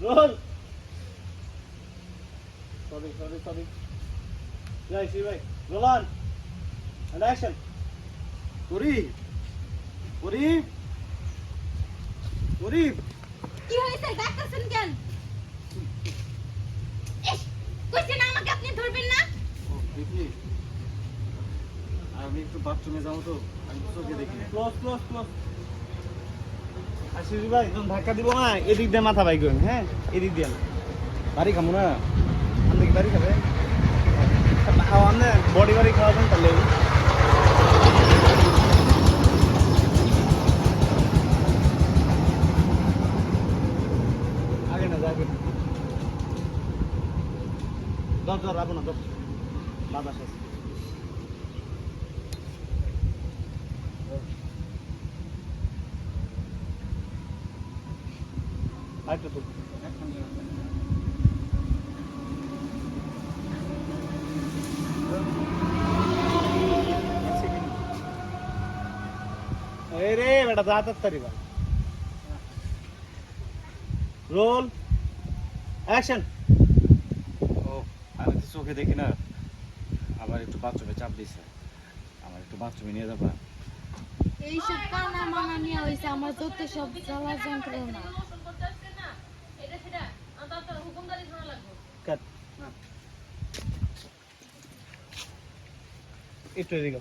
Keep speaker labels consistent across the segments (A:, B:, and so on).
A: Role sorry sorry sorry যাই সি ভাই রোল অন এন্ড অ্যাকশন
B: পরি পরি পরি
C: কি হয়েছে? ডাকতেছেন কেন কইছে না আমাকে আপনি ধরবেন না?
B: ও দেখি। আমি একটু বাথরুমে যাব তো আমি তো চোখে দেখি।
A: ক্লোজ ক্লোজ ক্লোজ ভাই যখন ধাক্কা দিব না এদিক দিয়ে মাথা বাইক হ্যাঁ? এদিক দিয়ে।
B: বাড়ি খামো না?
A: আপনি কি বাড়ি খাবে আপনি বডি বাড়ি খাওয়াবেন তাহলে। আগে না যাবে দর দর রাখো না দর বাতাস আছে আরেকটা তো এই রে বেটা যা তাড়াতাড়ি বা রোল অ্যাকশন
B: ও আমি তো চোখে দেখি না আবার একটু বাথরুমে চাপ দিছে আমার একটু বাথরুমে নিয়ে যাবা
C: এইসব কানা মানা নিয়ে হয়েছে আমার যত সব জ্বালা যন্ত্রণা
A: কাট। একটু এদিকে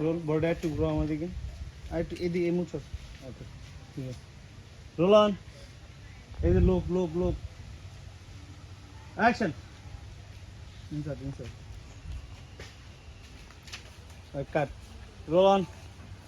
A: রোল বড়টা একটু ঘুরো আমার দিকে আর একটু এদিকে এই মুছো। ওকে। ঠিক আছে। Roll on. এই যে লোক লোক লোক। Action. Insert insert. Cut. Roll on.